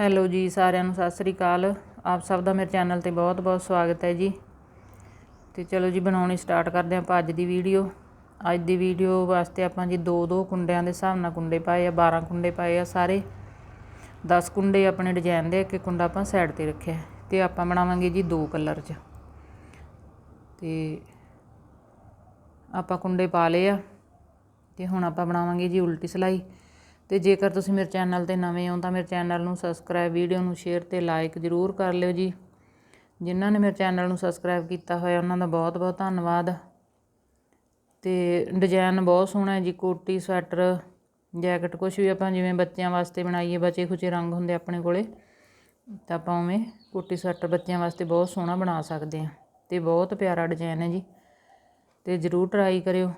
Hello ਜੀ, ਸਾਰਿਆਂ ਨੂੰ ਸਤਿ ਸ੍ਰੀ ਅਕਾਲ। ਆਪ ਸਭ ਦਾ ਮੇਰੇ ਚੈਨਲ ਤੇ ਬਹੁਤ-ਬਹੁਤ ਸਵਾਗਤ ਹੈ ਜੀ। ਤੇ ਚਲੋ ਜੀ, ਬਣਾਉਣੀ ਸਟਾਰਟ ਕਰਦੇ ਆਪਾਂ ਅੱਜ ਦੀ ਵੀਡੀਓ। ਅੱਜ ਦੀ ਵੀਡੀਓ ਵਾਸਤੇ ਆਪਾਂ ਜੀ ਦੋ ਦੋ ਕੁੰਡਿਆਂ ਦੇ ਹਿਸਾਬ ਨਾਲ ਕੁੰਡੇ ਪਾਏ ਆ 12 ਕੁੰਡੇ ਪਾਏ ਆ ਸਾਰੇ। 10 ਕੁੰਡੇ ਆਪਣੇ ਡਿਜ਼ਾਈਨ ਦੇ, ਇੱਕ ਕੁੰਡਾ ਆਪਾਂ ਸਾਈਡ ਤੇ ਰੱਖਿਆ ਤੇ ਆਪਾਂ ਬਣਾਵਾਂਗੇ ਜੀ ਦੋ ਕਲਰ 'ਚ। ਤੇ ਆਪਾਂ ਕੁੰਡੇ ਪਾ ਲਏ ਆ। ਤੇ ਹੁਣ ਆਪਾਂ ਬਣਾਵਾਂਗੇ ਜੀ ਉਲਟੀ ਸਲਾਈ। ਅਤੇ ਜੇਕਰ ਤੁਸੀਂ ਮੇਰੇ ਚੈਨਲ ਤੇ ਨਵੇਂ ਹੋ ਤਾਂ ਮੇਰੇ ਚੈਨਲ ਨੂੰ ਸਬਸਕ੍ਰਾਈਬ ਵੀਡੀਓ ਨੂੰ ਸ਼ੇਅਰ ਅਤੇ ਲਾਈਕ ਜ਼ਰੂਰ ਕਰ ਲਿਓ ਜੀ। ਜਿਨ੍ਹਾਂ ਨੇ ਮੇਰੇ ਚੈਨਲ ਨੂੰ ਸਬਸਕ੍ਰਾਈਬ ਕੀਤਾ ਹੋਇਆ, ਉਹਨਾਂ ਦਾ ਬਹੁਤ ਬਹੁਤ ਧੰਨਵਾਦ। ਤੇ ਡਿਜ਼ਾਈਨ ਬਹੁਤ ਸੋਹਣਾ ਹੈ ਜੀ, ਕੋਟੀ, ਸਵੈਟਰ, ਜੈਕਟ ਕੁਝ ਵੀ ਆਪਾਂ ਜਿਵੇਂ ਬੱਚਿਆਂ ਵਾਸਤੇ ਬਣਾਈਏ, ਬਚੇ ਖੁਚੇ ਰੰਗ ਹੁੰਦੇ ਆਪਣੇ ਕੋਲੇ, ਤਾਂ ਆਪਾਂ ਉਵੇਂ ਕੋਟੀ, ਸਵੈਟਰ ਬੱਚਿਆਂ ਵਾਸਤੇ ਬਹੁਤ ਸੋਹਣਾ ਬਣਾ ਸਕਦੇ ਹਾਂ। ਤੇ ਬਹੁਤ ਪਿਆਰਾ ਡਿਜ਼ਾਈਨ ਹੈ ਜੀ। ਤੇ ਜ਼ਰੂਰ ਟਰਾਈ ਕਰਿਓ।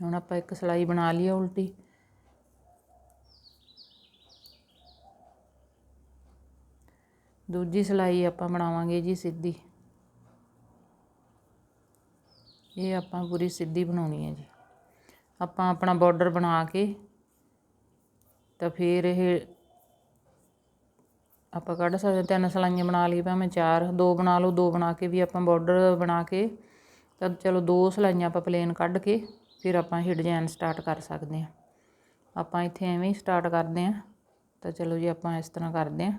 ਹੁਣ ਆਪਾਂ ਇੱਕ ਸਲਾਈ ਬਣਾ ਲਈ ਆ ਉਲਟੀ। ਦੂਜੀ ਸਲਾਈ ਆਪਾਂ ਬਣਾਵਾਂਗੇ ਜੀ ਸਿੱਧੀ। ਇਹ ਆਪਾਂ ਪੂਰੀ ਸਿੱਧੀ ਬਣਾਉਣੀ ਹੈ ਜੀ। ਆਪਾਂ ਆਪਣਾ ਬਾਰਡਰ ਬਣਾ ਕੇ ਤਾਂ ਫਿਰ ਇਹ ਆਪਾਂ ਕੱਢ ਸਕਦੇ ਤਿੰਨ ਸਲਾਈਆਂ ਬਣਾ ਲਈ ਭਾਵੇਂ ਚਾਰ, ਦੋ ਬਣਾ ਲਓ, ਦੋ ਬਣਾ ਕੇ ਵੀ ਆਪਾਂ ਬਾਰਡਰ ਬਣਾ ਕੇ ਤਾਂ ਚਲੋ ਦੋ ਸਲਾਈਆਂ ਆਪਾਂ ਪਲੇਨ ਕੱਢ ਕੇ ਫਿਰ ਆਪਾਂ ਇਹ ਡਿਜ਼ਾਈਨ ਸਟਾਰਟ ਕਰ ਸਕਦੇ ਹਾਂ। ਆਪਾਂ ਇੱਥੇ ਐਵੇਂ ਹੀ ਸਟਾਰਟ ਕਰਦੇ ਹਾਂ। ਤਾਂ ਚਲੋ ਜੀ ਆਪਾਂ ਇਸ ਤਰ੍ਹਾਂ ਕਰਦੇ ਹਾਂ।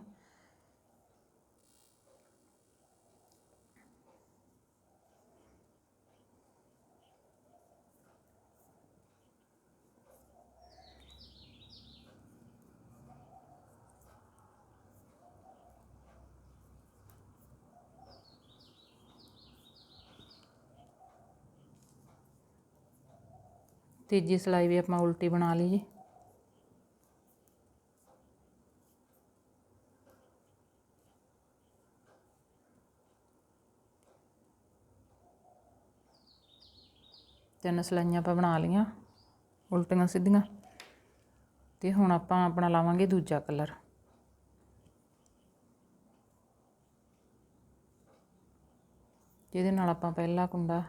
ਤੀਜੀ ਸਲਾਈ ਵੀ ਆਪਾਂ ਉਲਟੀ ਬਣਾ ਲਈ ਜੀ। ਤਿੰਨ ਸਲਾਈਆਂ ਆਪਾਂ ਬਣਾ ਲਈਆਂ, ਉਲਟੀਆਂ ਸਿੱਧੀਆਂ। ਤੇ ਹੁਣ ਆਪਾਂ ਆਪਣਾ ਲਾਵਾਂਗੇ ਦੂਜਾ ਕਲਰ। ਜਿਹਦੇ ਨਾਲ ਆਪਾਂ ਪਹਿਲਾ ਕੁੰਡਾ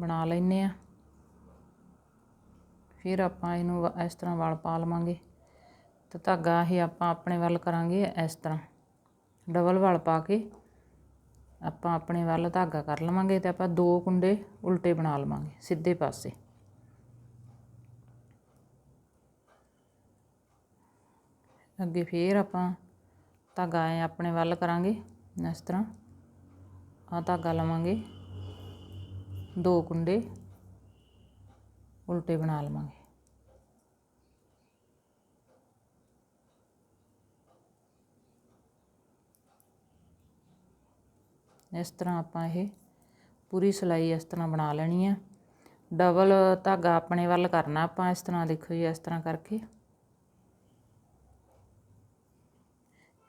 ਬਣਾ ਲੈਨੇ ਆ ਫਿਰ ਆਪਾਂ ਇਹਨੂੰ ਇਸ ਤਰ੍ਹਾਂ ਵਲ ਪਾ ਲਵਾਂਗੇ ਤਾਂ ਧਾਗਾ ਇਹ ਆਪਾਂ ਆਪਣੇ ਵੱਲ ਕਰਾਂਗੇ ਇਸ ਤਰ੍ਹਾਂ। ਡਬਲ ਵਲ ਪਾ ਕੇ ਆਪਾਂ ਆਪਣੇ ਵੱਲ ਧਾਗਾ ਕਰ ਲਵਾਂਗੇ ਤੇ ਆਪਾਂ ਦੋ ਕੁੰਡੇ ਉਲਟੇ ਬਣਾ ਲਵਾਂਗੇ ਸਿੱਧੇ ਪਾਸੇ। ਅੱਗੇ ਫੇਰ ਆਪਾਂ ਧਾਗਾ ਐ ਆਪਣੇ ਵੱਲ ਕਰਾਂਗੇ ਇਸ ਤਰ੍ਹਾਂ। ਆ ਧਾਗਾ ਲਵਾਂਗੇ ਦੋ ਕੁੰਡੇ। ਉਲਟੇ ਬਣਾ ਲਵਾਂਗੇ। ਇਸ ਤਰ੍ਹਾਂ ਆਪਾਂ ਇਹ ਪੂਰੀ ਸਲਾਈ ਇਸ ਤਰ੍ਹਾਂ ਬਣਾ ਲੈਣੀ ਆ। ਡਬਲ ਧਾਗਾ ਆਪਣੇ ਵੱਲ ਕਰਨਾ ਆਪਾਂ ਇਸ ਤਰ੍ਹਾਂ ਦੇਖੋ ਜੀ, ਇਸ ਤਰ੍ਹਾਂ ਕਰਕੇ।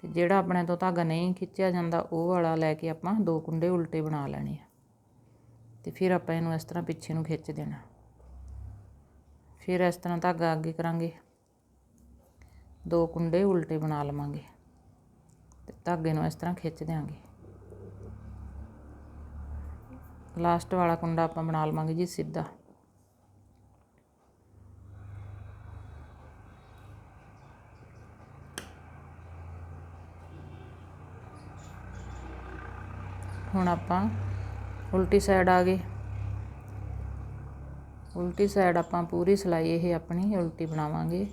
ਤੇ ਜਿਹੜਾ ਆਪਣੇ ਤੋਂ ਧਾਗਾ ਨਹੀਂ ਖਿੱਚਿਆ ਜਾਂਦਾ, ਉਹ ਵਾਲਾ ਲੈ ਕੇ ਆਪਾਂ ਦੋ ਕੁੰਡੇ ਉਲਟੇ ਬਣਾ ਲੈਣੇ ਆ। ਤੇ ਫਿਰ ਆਪਾਂ ਇਹਨੂੰ ਇਸ ਤਰ੍ਹਾਂ ਪਿੱਛੇ ਨੂੰ ਖਿੱਚ ਦੇਣਾ। ਫਿਰ ਇਸ ਤਰ੍ਹਾਂ ਧਾਗਾ ਅੱਗੇ ਕਰਾਂਗੇ। ਦੋ ਕੁੰਡੇ ਉਲਟੇ ਬਣਾ ਲਵਾਂਗੇ ਤੇ ਧਾਗੇ ਨੂੰ ਇਸ ਤਰ੍ਹਾਂ ਖਿੱਚ ਦਿਆਂਗੇ। ਲਾਸਟ ਵਾਲਾ ਕੁੰਡਾ ਆਪਾਂ ਬਣਾ ਲਵਾਂਗੇ ਜੀ ਸਿੱਧਾ। ਹੁਣ ਆਪਾਂ ਉਲਟੀ ਸਾਈਡ ਆ ਗਏ। ਉਲਟੀ ਸਾਈਡ ਆਪਾਂ ਪੂਰੀ ਸਿਲਾਈ ਇਹ ਆਪਣੀ ਉਲਟੀ ਬਣਾਵਾਂਗੇ।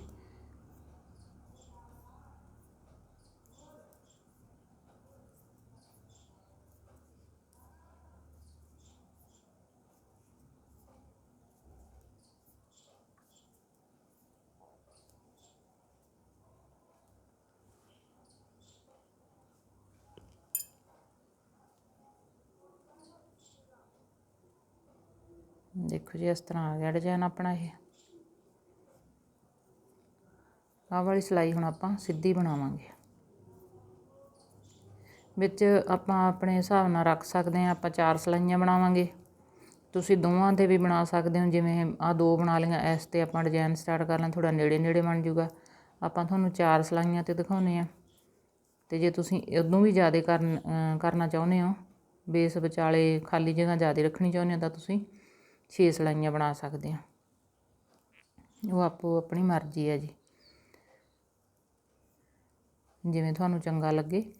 ਦੇਖੋ ਜੀ, ਇਸ ਤਰ੍ਹਾਂ ਆ ਗਿਆ ਡਿਜ਼ਾਈਨ ਆਪਣਾ ਇਹ। ਆਹ ਵਾਲੀ ਸਲਾਈ ਹੁਣ ਆਪਾਂ ਸਿੱਧੀ ਬਣਾਵਾਂਗੇ। ਵਿੱਚ ਆਪਾਂ ਆਪਣੇ ਹਿਸਾਬ ਨਾਲ ਰੱਖ ਸਕਦੇ ਹਾਂ, ਆਪਾਂ ਚਾਰ ਸਲਾਈਆਂ ਬਣਾਵਾਂਗੇ। ਤੁਸੀਂ ਦੋਵਾਂ ਤੇ ਵੀ ਬਣਾ ਸਕਦੇ ਹੋ, ਜਿਵੇਂ ਆ ਦੋ ਬਣਾ ਲਈਆਂ, ਇਸ ਤੇ ਆਪਾਂ ਡਿਜ਼ਾਈਨ ਸਟਾਰਟ ਕਰ ਲਾਂ ਥੋੜਾ ਨੇੜੇ ਨੇੜੇ ਬਣ ਜਾਊਗਾ। ਆਪਾਂ ਤੁਹਾਨੂੰ ਚਾਰ ਸਲਾਈਆਂ ਤੇ ਦਿਖਾਉਨੇ ਆ ਤੇ ਜੇ ਤੁਸੀਂ ਉਦੋਂ ਵੀ ਜ਼ਿਆਦਾ ਕਰਨ ਕਰਨਾ ਚਾਹੁੰਦੇ ਹੋ, ਬੇਸ ਵਿਚਾਲੇ ਖਾਲੀ ਜਗ੍ਹਾ ਜ਼ਿਆਦਾ ਰੱਖਣੀ ਚਾਹੁੰਦੇ ਹੋ, ਤਾਂ ਤੁਸੀਂ 6 ਸਲਾਈਆਂ ਬਣਾ ਸਕਦੇ ਹਾਂ। ਉਹ ਆਪੋ ਆਪਣੀ ਮਰਜ਼ੀ ਹੈ ਜੀ। ਜਿਵੇਂ ਤੁਹਾਨੂੰ ਚੰਗਾ ਲੱਗੇ,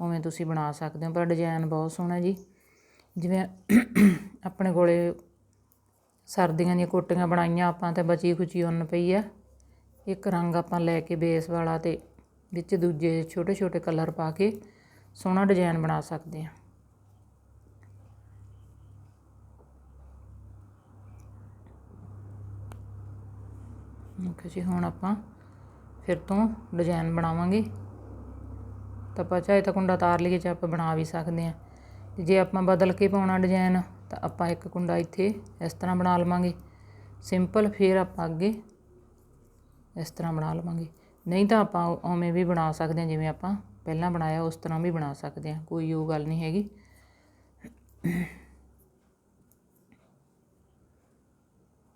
ਉਵੇਂ ਤੁਸੀਂ ਬਣਾ ਸਕਦੇ ਹੋ। ਪਰ ਡਿਜ਼ਾਈਨ ਬਹੁਤ ਸੋਹਣਾ ਜੀ। ਜਿਵੇਂ ਆਪਣੇ ਕੋਲੇ ਸਰਦੀਆਂ ਦੀਆਂ ਕੋਟੀਆਂ ਬਣਾਈਆਂ ਆਪਾਂ ਤੇ ਬਚੀ ਖੁਚੀ ਉੱਨ ਪਈ ਆ। ਇੱਕ ਰੰਗ ਆਪਾਂ ਲੈ ਕੇ ਬੇਸ ਵਾਲਾ ਤੇ ਵਿੱਚ ਦੂਜੇ ਛੋਟੇ ਛੋਟੇ ਕਲਰ ਪਾ ਕੇ ਸੋਹਣਾ ਡਿਜ਼ਾਈਨ ਬਣਾ ਸਕਦੇ ਆ ਓਕੇ ਜੀ, ਹੁਣ ਆਪਾਂ ਫਿਰ ਤੋਂ ਡਿਜ਼ਾਈਨ ਬਣਾਵਾਂਗੇ। ਤਾਂ ਆਪਾਂ ਚਾਹੇ ਤਾਂ ਕੁੰਡਾ ਤਾਰ ਲਈਏ, ਚਾਹੇ ਆਪਾਂ ਬਣਾ ਵੀ ਸਕਦੇ ਆ ਜੇ ਆਪਾਂ ਬਦਲ ਕੇ ਪਾਉਣਾ ਡਿਜ਼ਾਈਨ ਤਾਂ ਆਪਾਂ ਇੱਕ ਕੁੰਡਾ ਇੱਥੇ ਇਸ ਤਰ੍ਹਾਂ ਬਣਾ ਲਵਾਂਗੇ। ਸਿੰਪਲ ਫਿਰ ਆਪਾਂ ਅੱਗੇ ਇਸ ਤਰ੍ਹਾਂ ਬਣਾ ਲਵਾਂਗੇ। ਨਹੀਂ ਤਾਂ ਆਪਾਂ ਉਵੇਂ ਵੀ ਬਣਾ ਸਕਦੇ ਹਾਂ, ਜਿਵੇਂ ਆਪਾਂ ਪਹਿਲਾਂ ਬਣਾਇਆ, ਉਸ ਤਰ੍ਹਾਂ ਵੀ ਬਣਾ ਸਕਦੇ ਹਾਂ। ਕੋਈ ਉਹ ਗੱਲ ਨਹੀਂ ਹੈਗੀ।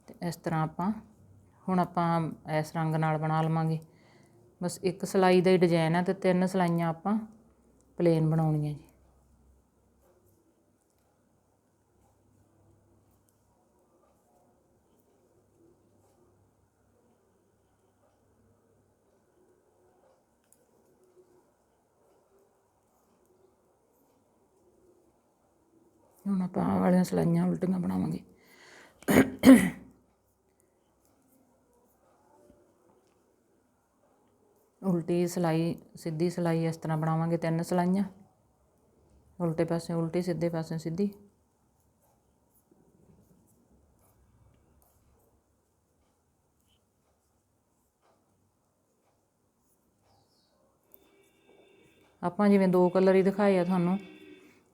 ਤੇ ਇਸ ਤਰ੍ਹਾਂ ਆਪਾਂ ਹੁਣ ਆਪਾਂ ਇਸ ਰੰਗ ਨਾਲ ਬਣਾ ਲਵਾਂਗੇ। ਬਸ ਇੱਕ ਸਲਾਈ ਦਾ ਹੀ ਡਿਜ਼ਾਈਨ ਹੈ ਤੇ ਤਿੰਨ ਸਲਾਈਆਂ ਆਪਾਂ ਪਲੇਨ ਬਣਾਉਣੀਆਂ ਜੀ। ਹੁਣ ਆਪਾਂ ਆਹ ਵਾਲੀਆਂ ਸਲਾਈਆਂ ਉਲਟੀਆਂ ਬਣਾਵਾਂਗੇ। ਉਲਟੀ ਸਿਲਾਈ, ਸਿੱਧੀ ਸਿਲਾਈ ਇਸ ਤਰ੍ਹਾਂ ਬਣਾਵਾਂਗੇ ਤਿੰਨ ਸਿਲਾਈਆਂ। ਉਲਟੇ ਪਾਸੇ ਉਲਟੀ, ਸਿੱਧੇ ਪਾਸੇ ਸਿੱਧੀ। ਆਪਾਂ ਜਿਵੇਂ ਦੋ ਕਲਰ ਹੀ ਦਿਖਾਏ ਆ ਤੁਹਾਨੂੰ,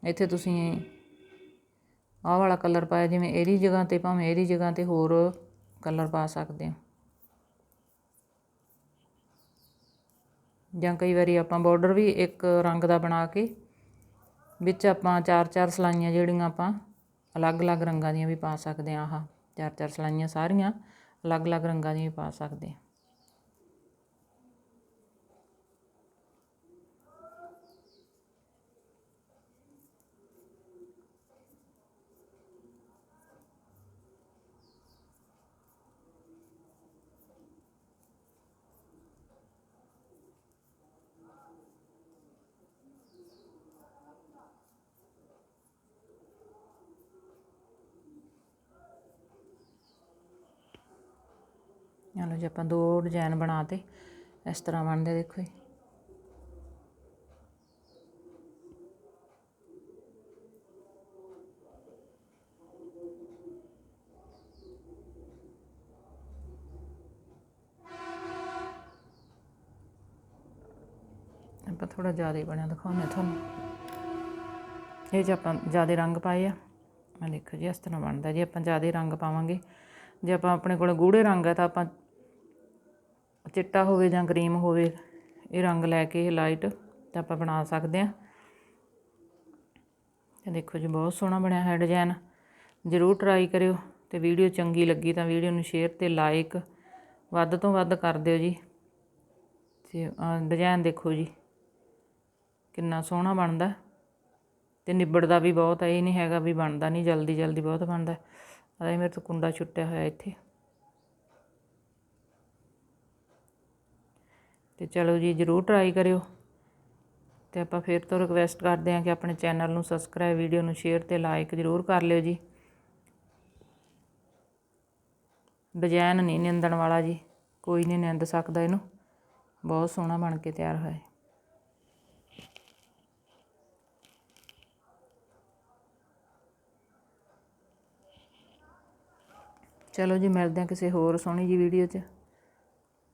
ਇੱਥੇ ਤੁਸੀਂ ਆਹ ਵਾਲਾ ਕਲਰ ਪਾਇਆ, ਜਿਵੇਂ ਇਹਦੀ ਜਗ੍ਹਾ ਤੇ ਭਾਵੇਂ ਇਹਦੀ ਜਗ੍ਹਾ ਤੇ ਹੋਰ ਕਲਰ ਪਾ ਸਕਦੇ ਹੋ ਜਾਂ ਕਈ ਵਾਰੀ ਆਪਾਂ ਬਾਰਡਰ ਵੀ ਇੱਕ ਰੰਗ ਦਾ ਬਣਾ ਕੇ ਵਿੱਚ ਆਪਾਂ ਚਾਰ ਚਾਰ ਸਲਾਈਆਂ ਜਿਹੜੀਆਂ ਆਪਾਂ ਅਲੱਗ-ਅਲੱਗ ਰੰਗਾਂ ਦੀਆਂ ਵੀ ਪਾ ਸਕਦੇ ਆ ਆਹ ਚਾਰ ਚਾਰ ਸਲਾਈਆਂ ਸਾਰੀਆਂ ਅਲੱਗ-ਅਲੱਗ ਰੰਗਾਂ ਦੀਆਂ ਵੀ ਪਾ ਸਕਦੇ ਆ ਲਓ ਜੀ, ਆਪਾਂ ਦੋ ਡਿਜ਼ਾਈਨ ਬਣਾ ਤੇ ਇਸ ਤਰ੍ਹਾਂ ਬਣਦੇ ਦੇਖੋ ਜੀ। ਆਪਾਂ ਥੋੜਾ ਜ਼ਿਆਦਾ ਹੀ ਬਣਿਆ, ਦਿਖਾਉਂਦੇ ਤੁਹਾਨੂੰ। ਇਹ ਜੇ ਆਪਾਂ ਜ਼ਿਆਦਾ ਰੰਗ ਪਾਏ ਆ, ਮੈਂ ਦੇਖੋ ਜੀ, ਇਸ ਤਰ੍ਹਾਂ ਬਣਦਾ। ਜੇ ਆਪਾਂ ਜ਼ਿਆਦਾ ਰੰਗ ਪਾਵਾਂਗੇ, ਜੇ ਆਪਾਂ ਆਪਣੇ ਕੋਲ ਗੂੜੇ ਰੰਗ ਹੈ ਤਾਂ ਆਪਾਂ ਚਿੱਟਾ ਹੋਵੇ ਜਾਂ ਕਰੀਮ ਹੋਵੇ, ਇਹ ਰੰਗ ਲੈ ਕੇ ਇਹ ਲਾਈਟ ਤਾਂ ਆਪਾਂ ਬਣਾ ਸਕਦੇ ਆ ਇਹ ਦੇਖੋ ਜੀ, ਬਹੁਤ ਸੋਹਣਾ ਬਣਿਆ ਹੈ ਡਿਜ਼ਾਈਨ ਜ਼ਰੂਰ ਟਰਾਈ ਕਰਿਓ ਤੇ ਵੀਡੀਓ ਚੰਗੀ ਲੱਗੀ ਤਾਂ ਵੀਡੀਓ ਨੂੰ ਸ਼ੇਅਰ ਤੇ ਲਾਈਕ ਵੱਧ ਤੋਂ ਵੱਧ ਕਰ ਦਿਓ ਜੀ। ਤੇ ਡਿਜ਼ਾਈਨ ਦੇਖੋ ਜੀ, ਕਿੰਨਾ ਸੋਹਣਾ ਬਣਦਾ। ਤੇ ਨਿਬੜਦਾ ਵੀ ਬਹੁਤ ਹੈ ਇਹ ਨਹੀਂ ਹੈਗਾ ਵੀ ਬਣਦਾ ਨਹੀਂ ਜਲਦੀ ਜਲਦੀ ਬਹੁਤ ਬਣਦਾ। ਅਰੇ, ਮੇਰੇ ਤੋਂ ਕੁੰਡਾ ਛੁੱਟਿਆ ਹੋਇਆ ਇੱਥੇ। ਤੇ ਚਲੋ ਜੀ, ਜਰੂਰ ਟਰਾਈ ਕਰਿਓ। ਤੇ ਆਪਾਂ ਫਿਰ ਤੋਂ ਰਿਕਵੈਸਟ ਕਰਦੇ ਹਾਂ ਕਿ ਆਪਣੇ ਚੈਨਲ ਨੂੰ ਸਬਸਕ੍ਰਾਈਬ ਵੀਡੀਓ ਨੂੰ ਸ਼ੇਅਰ ਤੇ ਲਾਈਕ ਜਰੂਰ ਕਰ ਲਿਓ ਜੀ। ਡਿਜ਼ਾਈਨ ਨਹੀਂ ਨਿੰਦਣ ਵਾਲਾ ਜੀ, ਕੋਈ ਨਹੀਂ ਨਿੰਦ ਸਕਦਾ ਇਹਨੂੰ। ਬਹੁਤ ਸੋਹਣਾ ਬਣ ਕੇ ਤਿਆਰ ਹੋਇਆ ਚਲੋ ਜੀ, ਮਿਲਦੇ ਹਾਂ ਕਿਸੇ ਹੋਰ ਸੋਹਣੀ ਜੀ ਵੀਡੀਓ 'ਚ।